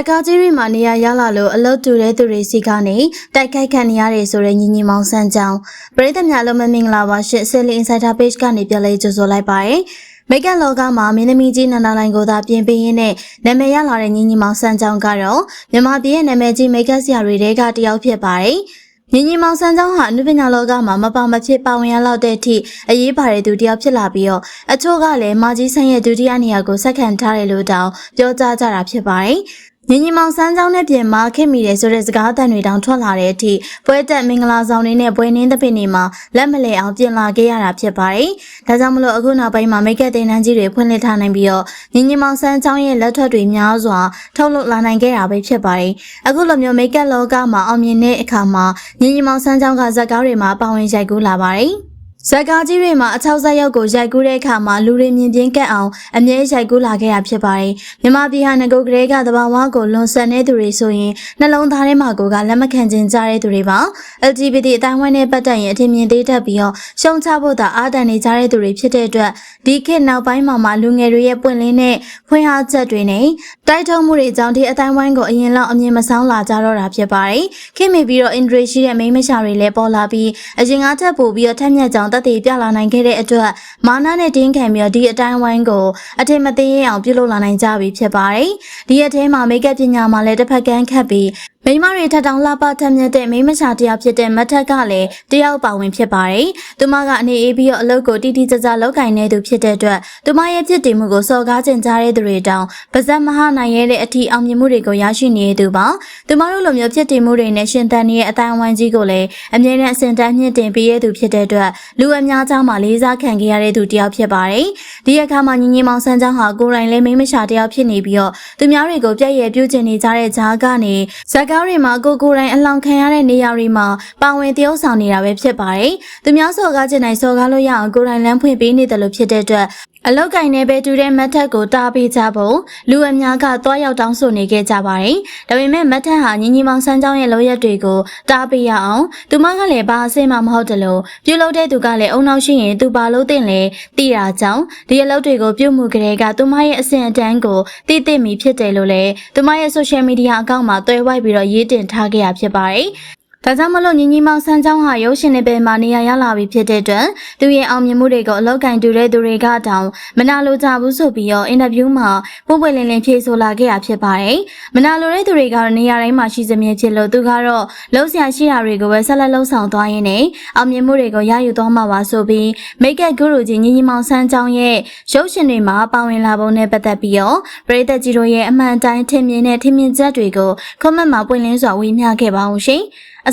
က်ကားကြီးတွေမှာနေရာရလာလို့အလုတ်တူတဲ့သူတွေစီကနေတိုက်ခိုက်ခံနေရတယ်ဆိုတဲ့ညီညီမောင်ဆန်းကြောင်းပရိသတ်များလုံးမမင်္ဂလာပါရှစ်ဆယ်လီ Insider Page ကနေပြန်လည်ကြိုဆိုလိုက်ပါရယ်မိတ်ကလောကမှာမင်းသမီးကြီးနန္ဒလိုင်ကိုသာပြင်ပေးရင်းနဲ့နာမည်ရလာတဲ့ညီညီမောင်ဆန်းကြောင်းကတော့မြန်မာပြည်ရဲ့နာမည်ကြီးမိတ်ကဆရာတွေတဲကတယောက်ဖြစ်ပါတယ်ညီညီမောင်ဆန်းကျောင်းဟာအနုပညာလောကမှာမပါမဖြစ်ပါဝင်ရလောက်တဲ့အထိအရေးပါတဲ့သူတစ်ယောက်ဖြစ်လာပြီးတော့အချို့ကလည်းမာကြီးဆန်းရဲ့ဒုတိယနေရာကိုဆက်ခံထားတယ်လို့တောင်ပြောကြားကြတာဖြစ်ပါတယ်။ ညီညီမောင်ဆန်းကျောင်းနဲ့ပြင်မာခင်မိတယ်ဆိုတဲ့စကားအသံတွေတောင်ထွက်လာတဲ့အထိပွဲတက်မင်္ဂလာဆောင်တွေနဲ့ပွဲနှင်းသပင်တွေမှာလက်မလဲအောင်ပြင်လာခဲ့ရတာဖြစ်ပါတယ်။ဒါကြောင့်မလို့အခုနောက်ပိုင်းမှာမိတ်ကပ်တင်တန်းကြီးတွေဖွင့်လှစ်ထားနိုင်ပြီးတော့ညီညီမောင်ဆန်းကျောင်းရဲ့လက်ထွက်တွေများစွာထုတ်လုပ်လာနိုင်ခဲ့တာပဲဖြစ်ပါတယ်။အခုလိုမျိုးမိတ်ကပ်လောကမှာအောင်မြင်တဲ့အခါမှာညီညီမောင်ဆန်းကျောင်းကဇက်ကားတွေမှာပါဝင်ရိုက်ကူးလာပါတယ်။ ဇက်ကားကြီးတွေမှာအချောက်ဆက်ရုပ်ကိုရိုက်ကူးတဲ့အခါမှာလူတွေမြင်ပြင်းကက်အောင်အမြဲရိုက်ကူးလာခဲ့တာဖြစ်ပါတယ်။မြမပြည်ဟာငကုတ်ကလေးကတဘာဝကိုလွန်ဆန်တဲ့သူတွေဆိုရင်နှလုံးသားထဲမှာကိုကလက်မခံခြင်းကြတဲ့သူတွေပါ။ LGBT အတိုင်းဝိုင်းနဲ့ပတ်သက်ရင်အထင်မြင်သေးတတ်ပြီးတော့ရှုံချဖို့သာအာတန်နေကြတဲ့သူတွေဖြစ်တဲ့အတွက်ဒီခေတ်နောက်ပိုင်းမှာမှလူငယ်တွေရဲ့ပွင့်လင်းတဲ့ဖွင့်အားချက်တွေနဲ့တိုက်ထုံးမှုတွေကြောင့်ဒီအတိုင်းဝိုင်းကိုအရင်လောက်အမြင်မဆောင်လာကြတော့တာဖြစ်ပါတယ်။ခင်မီပြီးတော့အင်ဒရီရှိတဲ့မိန်းမရှာတွေလည်းပေါ်လာပြီးအရင်ကထပ်ပို့ပြီးတော့ထက်မြက်ကြောင်တက်တည်ပြလာနိုင်ခဲ့တဲ့အတွက်မာနနဲ့တင်းခံပြီးတော့ဒီအတိုင်းဝိုင်းကိုအထင်မသေးအောင်ပြုလုပ်လာနိုင်ကြပြီဖြစ်ပါတယ်။ဒီအထဲမှာမိတ်ကပ်ပညာမှာလည်းတစ်ဖက်ကန်းခတ်ပြီး မိန်းမတွေထပ်တောင်လှပထက်မြက်တဲ့မိန်းမရှာတယောက်ဖြစ်တဲ့မတ်ထက်ကလည်းတယောက်ပါဝင်ဖြစ်ပါတယ်။သူမကအနေအေးပြီးတော့အလုပ်ကိုတိတိကျကျလုပ်ကင်နေသူဖြစ်တဲ့အတွက်သူမရဲ့ဖြစ်တည်မှုကိုစော်ကားကျင်ကြားတဲ့သူတွေတောင်ပါဇက်မဟာနိုင်ရဲ့တဲ့အထီအောင်မြင်မှုတွေကိုရရှိနေသူပါ။သူမတို့လိုမျိုးဖြစ်တည်မှုတွေနဲ့ရှင်သန်နေတဲ့အတိုင်းအဝိုင်းကြီးကိုလည်းအမြဲတမ်းအစဉ်တန်းမြင့်တင်ပေးရသူဖြစ်တဲ့အတွက်လူအများကြားမှာလေးစားခံခဲ့ရတဲ့သူတယောက်ဖြစ်ပါတယ်။ဒီအခါမှာညီညီမောင်ဆန်းချောင်းဟာကိုယ်တိုင်လည်းမိန်းမရှာတယောက်ဖြစ်နေပြီးတော့သူများတွေကိုပြည့်ရပြုကျင်နေကြတဲ့ဂျားကနေဇက်ကားတွေမှာကိုကိုယ်တိုင်အလောင်ခံရတဲ့နေရာတွေမှာပါဝင်တရုပ်ဆောင်နေတာပဲဖြစ်ပါတယ်။သူများစော်ကားကျင်နိုင်စော်ကားလို့ရအောင်ကိုယ်တိုင်လမ်းဖွင့်ပေးနေတယ်လို့ဖြစ်တဲ့အတွက် အလောက်ကင်နဲ့ပဲတူတဲ့မတ်ထက်ကိုတားပေးကြဖို့လူအများကတွားရောက်တောင်းဆိုနေခဲ့ကြပါတယ်။ဒါပေမဲ့မတ်ထက်ဟာညီညီမောင်ဆန်းချောင်းရဲ့လိုရက်တွေကိုတားပေးရအောင်သူမကလည်းဘာအဆင်မှမဟုတ်တယ်လို့ပြုလုပ်တဲ့သူကလည်းအုံနောက်ရှိရင်သူဘာလို့တင်လဲသိတာကြောင့်ဒီအလုပ်တွေကိုပြုမှုကြတဲ့ကသူမရဲ့အဆင့်အတန်းကိုသိသိမိဖြစ်တယ်လို့လည်းသူမရဲ့ social media အကောင့်မှာတွဲဝိုက်ပြီးတော့ရေးတင်ထားခဲ့ရဖြစ်ပါတယ်။ ဒါကြောင့်မလို့ညီညီမောင်ဆန်းချောင်းဟာရုပ်ရှင်တွေပဲမှာနေရာရလာပြီဖြစ်တဲ့အတွက်သူရဲ့အောင်မြင်မှုတွေကိုအလောက်ကင်တူတဲ့သူတွေကတောင်မနာလိုကြဘူးဆိုပြီးတော့အင်တာဗျူးမှာပုံပွင့်လင်းလင်းဖြေဆိုလာခဲ့တာဖြစ်ပါတယ်။မနာလိုတဲ့သူတွေကတော့နေရာတိုင်းမှာရှိစမြဲဖြစ်လို့သူကတော့လှုပ်ရှားရှိတာတွေကိုပဲဆက်လက်လှုပ်ဆောင်သွားရင်းနဲ့အောင်မြင်မှုတွေကိုရယူသွားမှာပါဆိုပြီးမိတ်ကက်ဂုရုကြီးညီညီမောင်ဆန်းချောင်းရဲ့ရုပ်ရှင်တွေမှာပါဝင်လာပုံနဲ့ပတ်သက်ပြီးတော့ပရိသတ်ကြီးတို့ရဲ့အမှန်တိုင်းထင်မြင်တဲ့ထင်မြင်ချက်တွေကိုကွန်မန့်မှာပွင့်လင်းစွာဝေမျှခဲ့ပါအောင်ရှင်။အ